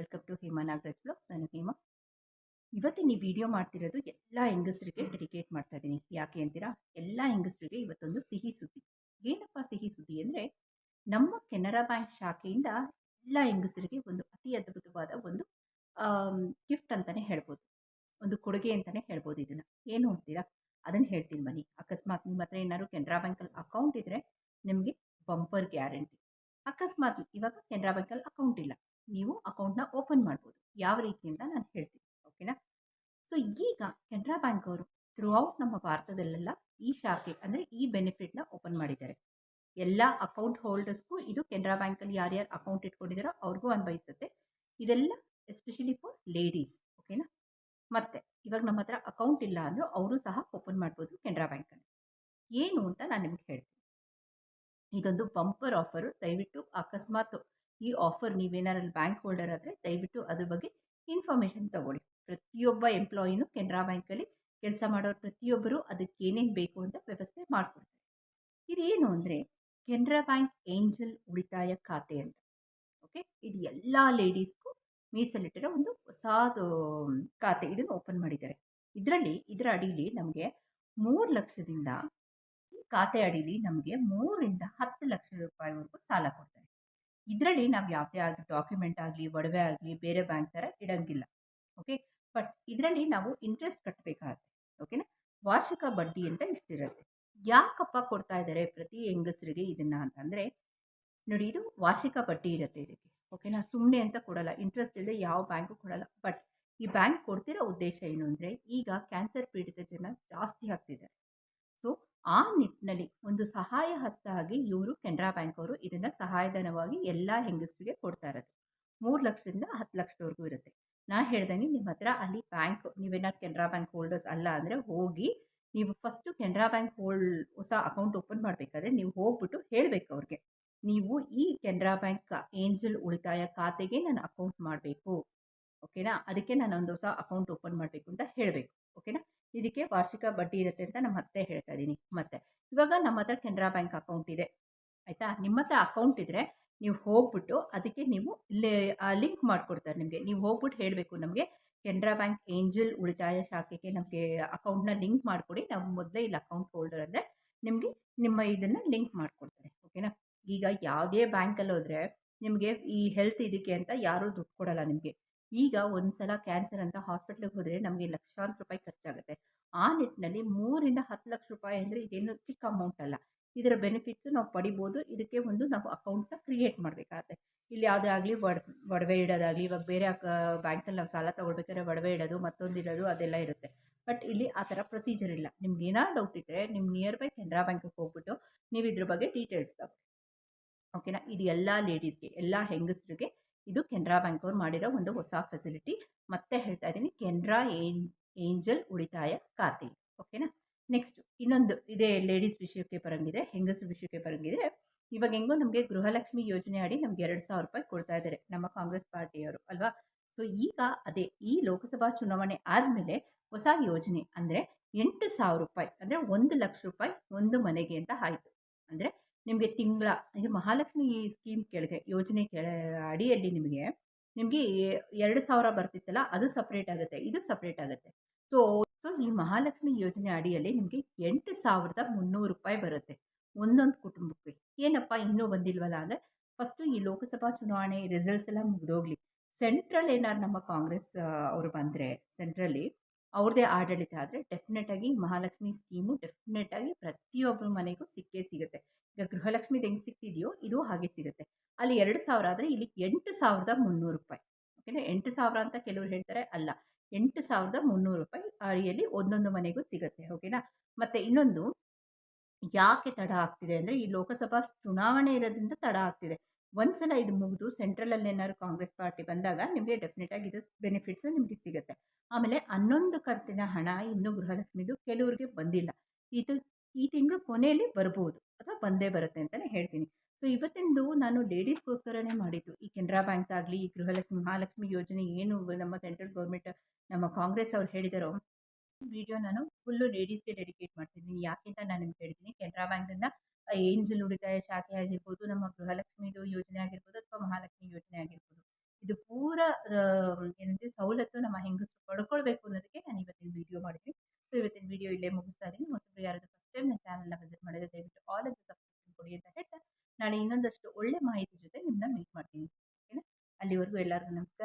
Welcome to Hema Nagaraj blog ನಾನು ಹೇಮಾ. ಇವತ್ತಿನ ಈ ವಿಡಿಯೋ ಮಾಡ್ತಿರೋದು ಎಲ್ಲ ಹೆಂಗಸರಿಗೆ ಡೆಡಿಕೇಟ್ ಮಾಡ್ತಾ ಇದ್ದೀನಿ ಯಾಕೆ ಅಂತೀರಾ? ಎಲ್ಲ ಹೆಂಗಸರಿಗೆ ಇವತ್ತೊಂದು ಸಿಹಿ ಸುದ್ದಿ. ಏನಪ್ಪ ಸಿಹಿ ಸುದ್ದಿ ಅಂದರೆ ನಮ್ಮ ಕೆನರಾ ಬ್ಯಾಂಕ್ ಶಾಖೆಯಿಂದ ಎಲ್ಲ ಹೆಂಗಸರಿಗೆ ಒಂದು ಅತಿ ಅದ್ಭುತವಾದ ಒಂದು ಗಿಫ್ಟ್ ಅಂತಲೇ ಹೇಳ್ಬೋದು. ಒಂದು ಕೊಡುಗೆ ಅಂತಲೇ ಹೇಳ್ಬೋದು ಇದನ್ನು. ಏನು ಅಂತೀರಾ ಅದನ್ನು ಹೇಳ್ತೀನಿ ಬನ್ನಿ. ಅಕಸ್ಮಾತ್ ನಿಮ್ಮ ಹತ್ರ ಏನಾದ್ರು ಕೆನರಾ ಬ್ಯಾಂಕಲ್ಲಿ ಅಕೌಂಟ್ ಇದ್ದರೆ ನಿಮಗೆ ಬಂಪರ್ ಗ್ಯಾರಂಟಿ ಅಕಸ್ಮಾತ್ ಇವಾಗ ಕೆನರಾ ಬ್ಯಾಂಕಲ್ಲಿ ಅಕೌಂಟ್ ಇಲ್ಲ. ನೀವು ಅಕೌಂಟ್ನ ಓಪನ್ ಮಾಡ್ಬೋದು. ಯಾವ ರೀತಿ ಅಂತ ನಾನು ಹೇಳ್ತೀನಿ. ಓಕೆನಾ? ಸೊ, ಈಗ ಕೆನರಾ ಬ್ಯಾಂಕ್ ಅವರು ಥ್ರೂ ಔಟ್ ನಮ್ಮ ಭಾರತದಲ್ಲೆಲ್ಲ ಈ ಶಾಖೆ ಅಂದರೆ ಈ ಬೆನಿಫಿಟ್ನ ಓಪನ್ ಮಾಡಿದ್ದಾರೆ. ಎಲ್ಲ ಅಕೌಂಟ್ ಹೋಲ್ಡರ್ಸ್ಗೂ ಇದು ಕೆನರಾ ಬ್ಯಾಂಕಲ್ಲಿ ಯಾರ್ಯಾರು ಅಕೌಂಟ್ ಇಟ್ಕೊಂಡಿದ್ದಾರೋ ಅವ್ರಿಗೂ ಅನ್ವಯಿಸುತ್ತೆ. ಇದೆಲ್ಲ ಎಸ್ಪೆಷಲಿ ಫಾರ್ ಲೇಡೀಸ್ ಓಕೆನಾ? ಮತ್ತೆ ಇವಾಗ ನಮ್ಮ ಹತ್ರ ಅಕೌಂಟ್ ಇಲ್ಲ ಅಂದರೂ ಅವರು ಸಹ ಓಪನ್ ಮಾಡ್ಬೋದು ಕೆನರಾ ಬ್ಯಾಂಕಲ್ಲಿ ಏನು ಅಂತ ನಾನು ನಿಮ್ಗೆ ಹೇಳ್ತೀನಿ. ಇದೊಂದು ಬಂಪರ್ ಆಫರು ದಯವಿಟ್ಟು ಅಕಸ್ಮಾತ್ ಈ ಆಫರ್ ನೀವೇನಾರಲ್ಲಿ ಬ್ಯಾಂಕ್ ಹೋಲ್ಡರ್ ಆದರೆ ದಯವಿಟ್ಟು ಅದ್ರ ಬಗ್ಗೆ ಇನ್ಫಾರ್ಮೇಷನ್ ತಗೊಳ್ಳಿ. ಪ್ರತಿಯೊಬ್ಬ ಎಂಪ್ಲಾಯಿನೂ ಕೆನರಾ ಬ್ಯಾಂಕಲ್ಲಿ ಕೆಲಸ ಮಾಡೋರು ಪ್ರತಿಯೊಬ್ಬರು ಅದಕ್ಕೆ ಏನೇನು ಬೇಕು ಅಂತ ವ್ಯವಸ್ಥೆ ಮಾಡಿಕೊಡ್ತಾರೆ. ಇದೇನು ಅಂದರೆ ಕೆನರಾ ಬ್ಯಾಂಕ್ ಏಂಜಲ್ ಉಳಿತಾಯ ಖಾತೆ ಅಂತ. ಓಕೆ ಇದು ಎಲ್ಲ ಲೇಡೀಸ್ಗೂ ಮೀಸಲಿಟ್ಟಿರೋ ಒಂದು ಹೊಸದು ಖಾತೆ ಇದನ್ನು ಓಪನ್ ಮಾಡಿದ್ದಾರೆ. ಇದರಲ್ಲಿ, ಇದರ ಅಡಿಲಿ ನಮಗೆ ಮೂರು ಲಕ್ಷದಿಂದ ಈ ಖಾತೆ ಅಡಿಲಿ ನಮಗೆ ಮೂರಿಂದ ಹತ್ತು ಲಕ್ಷ ರೂಪಾಯಿವರೆಗೂ ಸಾಲ ಕೊಡ್ತಾರೆ. ಇದರಲ್ಲಿ ನಾವು ಯಾವುದೇ ಆಗಲಿ ಡಾಕ್ಯುಮೆಂಟ್ ಆಗಲಿ, ಒಡವೆ ಆಗಲಿ, ಬೇರೆ ಬ್ಯಾಂಕ್ ಥರ ಇಡೋಂಗಿಲ್ಲ ಓಕೆ ಬಟ್ ಇದರಲ್ಲಿ ನಾವು ಇಂಟ್ರೆಸ್ಟ್ ಕಟ್ಟಬೇಕಾಗುತ್ತೆ ಓಕೆನಾ ವಾರ್ಷಿಕ ಬಡ್ಡಿ ಅಂತ ಇಷ್ಟಿರುತ್ತೆ ಯಾಕಪ್ಪ ಕೊಡ್ತಾ ಇದ್ದಾರೆ ಪ್ರತಿ ಹೆಂಗಸರಿಗೆ ಇದನ್ನು ಅಂತಂದರೆ, ನೋಡಿ ಇದು ವಾರ್ಷಿಕ ಬಡ್ಡಿ ಇರುತ್ತೆ ಇದಕ್ಕೆ ಓಕೆನಾ ಸುಮ್ಮನೆ ಅಂತ ಕೊಡಲ್ಲ ಇಂಟ್ರೆಸ್ಟ್ ಇಲ್ಲದೆ ಯಾವ ಬ್ಯಾಂಕು ಕೊಡಲ್ಲ. ಬಟ್ ಈ ಬ್ಯಾಂಕ್ ಕೊಡ್ತಿರೋ ಉದ್ದೇಶ ಏನು ಅಂದರೆ, ಈಗ ಕ್ಯಾನ್ಸರ್ ಪೀಡಿತ ಜನ ಜಾಸ್ತಿ ಆಗ್ತಿದ್ದಾರೆ. ಆ ನಿಟ್ಟಿನಲ್ಲಿ ಒಂದು ಸಹಾಯ ಹಸ್ತ ಆಗಿ ಇವರು ಕೆನರಾ ಬ್ಯಾಂಕ್ ಅವರು ಇದನ್ನು ಸಹಾಯಧನವಾಗಿ ಎಲ್ಲ ಹೆಂಗಸರಿಗೆ ಕೊಡ್ತಾ ಇರೋದು. ಮೂರು ಲಕ್ಷದಿಂದ ಹತ್ತು ಲಕ್ಷದವರೆಗೂ ಇರುತ್ತೆ. ನಾ ಹೇಳ್ದಂಗೆ ನಿಮ್ಮ ಹತ್ರ ಅಲ್ಲಿ ಬ್ಯಾಂಕ್ ನೀವೇನಾದ್ರು ಕೆನರಾ ಬ್ಯಾಂಕ್ ಹೋಲ್ಡರ್ಸ್ ಅಲ್ಲ ಅಂದರೆ ಹೋಗಿ ನೀವು ಫಸ್ಟು ಕೆನರಾ ಬ್ಯಾಂಕ್ ಹೋಲ್ಡ್ ಹೊಸ ಅಕೌಂಟ್ ಓಪನ್ ಮಾಡಬೇಕಾದ್ರೆ ನೀವು ಹೋಗ್ಬಿಟ್ಟು ಹೇಳಬೇಕು ಅವ್ರಿಗೆ. ನೀವು ಈ ಕೆನರಾ ಬ್ಯಾಂಕ್ ಏಂಜಲ್ ಉಳಿತಾಯ ಖಾತೆಗೆ ನಾನು ಅಕೌಂಟ್ ಮಾಡಬೇಕು. ಓಕೆನಾ? ಅದಕ್ಕೆ ನಾನು ಒಂದು ಹೊಸ ಅಕೌಂಟ್ ಓಪನ್ ಮಾಡಬೇಕು ಅಂತ ಹೇಳಬೇಕು. ಇದಕ್ಕೆ ವಾರ್ಷಿಕ ಬಡ್ಡಿ ಇರುತ್ತೆ ಅಂತ ನಮ್ಮ ಹತ್ತೆ ಹೇಳ್ತಾ ಇದ್ದೀನಿ ಮತ್ತೆ ಇವಾಗ ನಮ್ಮ ಹತ್ರ ಕೆನರಾ ಬ್ಯಾಂಕ್ ಅಕೌಂಟ್ ಇದೆ. ಆಯಿತಾ? ನಿಮ್ಮ ಹತ್ರ ಅಕೌಂಟ್ ಇದ್ದರೆ ನೀವು ಹೋಗ್ಬಿಟ್ಟು ಅದಕ್ಕೆ ನೀವು ಲೇ ಲಿಂಕ್ ಮಾಡಿಕೊಡ್ತಾರೆ ನಿಮಗೆ. ನೀವು ಹೋಗ್ಬಿಟ್ಟು ಹೇಳಬೇಕು ನಮಗೆ, ಕೆನರಾ ಬ್ಯಾಂಕ್ ಏಂಜಲ್ ಉಳಿತಾಯ ಶಾಖೆಗೆ ನಮಗೆ ಅಕೌಂಟ್ನ ಲಿಂಕ್ ಮಾಡಿಕೊಡಿ. ನಾವು ಮೊದಲೇ ಇಲ್ಲಿ ಅಕೌಂಟ್ ಹೋಲ್ಡರ್ ಅಂದರೆ ನಿಮಗೆ ನಿಮ್ಮ ಇದನ್ನು ಲಿಂಕ್ ಮಾಡಿಕೊಡ್ತಾರೆ. ಓಕೆನಾ? ಈಗ ಯಾವುದೇ ಬ್ಯಾಂಕಲ್ಲಿ ಹೋದರೆ ನಿಮಗೆ ಈ ಹೆಲ್ತ್ ಇದಕ್ಕೆ ಅಂತ ಯಾರೂ ದುಡ್ಡು ಕೊಡಲ್ಲ ನಿಮಗೆ. ಈಗ ಒಂದು ಸಲ ಕ್ಯಾನ್ಸರ್ ಅಂತ ಹಾಸ್ಪಿಟ್ಲಿಗೆ ಹೋದರೆ ನಮಗೆ ಲಕ್ಷಾಂತರ ರೂಪಾಯಿ ಖರ್ಚಾಗುತ್ತೆ ಆ ನಿಟ್ಟಿನಲ್ಲಿ ಮೂರಿಂದ ಹತ್ತು ಲಕ್ಷ ರೂಪಾಯಿ ಅಂದರೆ ಇದೇನು ಚಿಕ್ಕ ಅಮೌಂಟ್ ಅಲ್ಲ. ಇದರ ಬೆನಿಫಿಟ್ಸು ನಾವು ಪಡಿಬೋದು. ಇದಕ್ಕೆ ಒಂದು ನಾವು ಅಕೌಂಟ್ನ ಕ್ರಿಯೇಟ್ ಮಾಡಬೇಕಾಗತ್ತೆ. ಇಲ್ಲಿ ಯಾವುದೇ ಆಗಲಿ ಒಡ ಒಡವೆ ಇಡೋದಾಗಲಿ, ಇವಾಗ ಬೇರೆ ಬ್ಯಾಂಕಲ್ಲಿ ನಾವು ಸಾಲ ತೊಗೊಳ್ಬೇಕಾದ್ರೆ ಒಡವೆ ಇಡೋದು, ಮತ್ತೊಂದು ಇಡೋದು ಅದೆಲ್ಲ ಇರುತ್ತೆ. ಬಟ್ ಇಲ್ಲಿ ಆ ಥರ ಪ್ರೊಸೀಜರ್ ಇಲ್ಲ. ನಿಮ್ಗೆ ಏನಾದ್ರು ಡೌಟ್ ಇದ್ದರೆ ನಿಮ್ಮ ನಿಯರ್ ಬೈ ಕೆನರಾ ಬ್ಯಾಂಕಿಗೆ ಹೋಗ್ಬಿಟ್ಟು ನೀವು ಇದ್ರ ಬಗ್ಗೆ ಡೀಟೇಲ್ಸ್ ತಗೋ ಓಕೆನಾ ಇದು ಎಲ್ಲ ಲೇಡೀಸ್ಗೆ ಎಲ್ಲ ಹೆಂಗಸರಿಗೆ ಇದು ಕೆನರಾ ಬ್ಯಾಂಕ್ ಅವ್ರು ಮಾಡಿರೋ ಒಂದು ಹೊಸ ಫೆಸಿಲಿಟಿ ಮತ್ತೆ ಹೇಳ್ತಾ ಇದ್ದೀನಿ, ಕೆನರಾ ಏನ್, ಏಂಜಲ್ ಉಳಿತಾಯ ಖಾತೆ. ಓಕೆನಾ ನೆಕ್ಸ್ಟ್ ಇನ್ನೊಂದು ಇದೇ ಲೇಡೀಸ್ ವಿಷಯಕ್ಕೆ ಬರೋಂಗಿದೆ ಹೆಂಗಸರು ವಿಷಯಕ್ಕೆ ಬರೋಂಗಿದೆ ಇವಾಗ ಹೆಂಗೋ ನಮಗೆ ಗೃಹಲಕ್ಷ್ಮಿ ಯೋಜನೆ ಅಡಿ ನಮ್ಗೆ ಎರಡು ಸಾವಿರ ರೂಪಾಯಿ ಕೊಡ್ತಾ ಇದ್ದಾರೆ ನಮ್ಮ ಕಾಂಗ್ರೆಸ್ ಪಾರ್ಟಿಯವರು, ಅಲ್ವಾ? ಸೊ ಈಗ ಅದೇ ಈ ಲೋಕಸಭಾ ಚುನಾವಣೆ ಆದಮೇಲೆ ಹೊಸ ಯೋಜನೆ ಅಂದರೆ ಎಂಟು ಸಾವಿರ ರೂಪಾಯಿ, ಅಂದರೆ ಒಂದು ಲಕ್ಷ ರೂಪಾಯಿ ಒಂದು ಮನೆಗೆ ಅಂತ ಆಯಿತು. ಅಂದರೆ ನಿಮಗೆ ತಿಂಗಳ ಮಹಾಲಕ್ಷ್ಮಿ ಸ್ಕೀಮ್ ಕೆಳಗೆ, ಯೋಜನೆ ಕೆಳ ಅಡಿಯಲ್ಲಿ ನಿಮಗೆ ನಿಮಗೆ ಎರಡು ಸಾವಿರ ಬರ್ತಿತ್ತಲ್ಲ, ಅದು ಸಪ್ರೇಟ್ ಆಗುತ್ತೆ, ಇದು ಸಪ್ರೇಟ್ ಆಗುತ್ತೆ. ಸೊ ಈ ಮಹಾಲಕ್ಷ್ಮಿ ಯೋಜನೆ ಅಡಿಯಲ್ಲಿ ನಿಮಗೆ ಎಂಟು ಸಾವಿರದ ಮುನ್ನೂರು ರೂಪಾಯಿ ಬರುತ್ತೆ. ಒಂದೊಂದು ಕುಟುಂಬಕ್ಕೆ. ಏನಪ್ಪ ಇನ್ನೂ ಬಂದಿಲ್ವಲ್ಲ ಅಂದರೆ ಫಸ್ಟು ಈ ಲೋಕಸಭಾ ಚುನಾವಣೆ ರಿಸಲ್ಟ್ಸ್ ಎಲ್ಲ ಮುಗಿದೋಗ್ಲಿ. ಸೆಂಟ್ರಲ್ ಏನಾದ್ರು ನಮ್ಮ ಕಾಂಗ್ರೆಸ್ ಅವರು ಬಂದರೆ ಸೆಂಟ್ರಲ್ಲಿ ಅವ್ರದ್ದೇ ಆಡಳಿತ ಆದರೆ ಡೆಫಿನೆಟಾಗಿ ಮಹಾಲಕ್ಷ್ಮಿ ಸ್ಕೀಮು ಡೆಫಿನೆಟಾಗಿ ಪ್ರತಿಯೊಬ್ಬರ ಮನೆಗೂ ಸಿಕ್ಕೇ ಸಿಗುತ್ತೆ. ಈಗ ಗೃಹಲಕ್ಷ್ಮಿದು ಹೆಂಗೆ ಸಿಕ್ತಿದೆಯೋ ಇದು ಹಾಗೆ ಸಿಗುತ್ತೆ. ಅಲ್ಲಿ ಎರಡು ಸಾವಿರ ಆದರೆ ಇಲ್ಲಿ ಎಂಟು ಸಾವಿರದ ಮುನ್ನೂರು ರೂಪಾಯಿ. ಓಕೆನಾ ಎಂಟು ಸಾವಿರ ಅಂತ ಕೆಲವರು ಹೇಳ್ತಾರೆ ಅಲ್ಲ. ಎಂಟು ಸಾವಿರದ ಮುನ್ನೂರು ರೂಪಾಯಿ ಅಡಿಯಲ್ಲಿ ಒಂದೊಂದು ಮನೆಗೂ ಸಿಗುತ್ತೆ ಓಕೆನಾ ಮತ್ತು ಇನ್ನೊಂದು, ಯಾಕೆ ತಡ ಆಗ್ತಿದೆ ಅಂದರೆ ಈ ಲೋಕಸಭಾ ಚುನಾವಣೆ ಇರೋದ್ರಿಂದ ತಡ ಆಗ್ತಿದೆ. ಒಂದು ಸಲ ಇದು ಮುಗಿದು ಸೆಂಟ್ರಲಲ್ಲಿ ಏನಾದ್ರು ಕಾಂಗ್ರೆಸ್ ಪಾರ್ಟಿ ಬಂದಾಗ ನಿಮಗೆ ಡೆಫಿನೆಟಾಗಿ ಇದು ಬೆನಿಫಿಟ್ಸ್ ನಿಮಗೆ ಸಿಗುತ್ತೆ. ಆಮೇಲೆ ಹನ್ನೊಂದು ಕಂತಿನ ಹಣ ಇನ್ನೂ ಗೃಹಲಕ್ಷ್ಮಿದು ಕೆಲವರಿಗೆ ಬಂದಿಲ್ಲ. ಇದು ಈ ತಿಂಗಳು ಕೊನೆಯಲ್ಲಿ ಬರ್ಬೋದು, ಅಥವಾ ಬಂದೇ ಬರುತ್ತೆ ಅಂತಲೇ ಹೇಳ್ತೀನಿ. ಸೊ ಇವತ್ತಿಂದು ನಾನು ಲೇಡೀಸ್ಗೋಸ್ಕರನೇ ಮಾಡಿದ್ದು. ಈ ಕೆನರಾ ಬ್ಯಾಂಕ್ದಾಗಲಿ, ಈ ಗೃಹಲಕ್ಷ್ಮಿ, ಮಹಾಲಕ್ಷ್ಮಿ ಯೋಜನೆ ಏನು ನಮ್ಮ ಸೆಂಟ್ರಲ್ ಗೌರ್ಮೆಂಟ್, ನಮ್ಮ ಕಾಂಗ್ರೆಸ್ ಅವ್ರು ಹೇಳಿದಾರೋ, ವಿಡಿಯೋ ನಾನು ಫುಲ್ಲು ಲೇಡೀಸ್ಗೆ ಡೆಡಿಕೇಟ್ ಮಾಡ್ತಿದ್ದೀನಿ. ಯಾಕೆಂತ ನಾನು ನಿಮ್ಗೆ ಹೇಳ್ತೀನಿ, ಕೆನರಾ ಬ್ಯಾಂಕ್ನಿಂದ ಏಂಜಲ್ ಉಳಿತಾಯ ಶಾಖೆ ಆಗಿರ್ಬೋದು, ನಮ್ಮ ಗೃಹಲಕ್ಷ್ಮಿದು ಯೋಜನೆ ಆಗಿರ್ಬೋದು, ಅಥವಾ ಮಹಾಲಕ್ಷ್ಮಿ ಯೋಜನೆ ಆಗಿರ್ಬೋದು. ಇದು ಪೂರ ಏನಂತೆ, ಸವಲತ್ತು ನಮ್ಮ ಹೆಂಗಸರು ಪಡ್ಕೊಳ್ಬೇಕು ಅನ್ನೋದಕ್ಕೆ ನಾನು ಇವತ್ತಿನ ವಿಡಿಯೋ ಮಾಡಿದ್ದೀನಿ. ಸೊ ಇವತ್ತಿನ ವಿಡಿಯೋ ಇಲ್ಲೇ ಮುಗಿಸ್ತಾ ಇದ್ದೀನಿ. ಹೊಸಬ್ರು ಯಾರಾದರೂ ಫಸ್ಟ್ ಟೈಮ್ ನನ್ನ ಚಾನಲ್ನ ವಿಸಿಟ್ ಮಾಡಿದ್ರೆ ದಯವಿಟ್ಟು ನಾಳೆ ಇನ್ನೊಂದಷ್ಟು ಒಳ್ಳೆ ಮಾಹಿತಿ ಜೊತೆ ನಿಮ್ಮನ್ನ ಮೀಟ್ ಮಾಡ್ತೀನಿ. ಓಕೆನಾ? ಅಲ್ಲಿವರೆಗೂ ಎಲ್ಲರಿಗೂ ನಮಸ್ಕಾರ.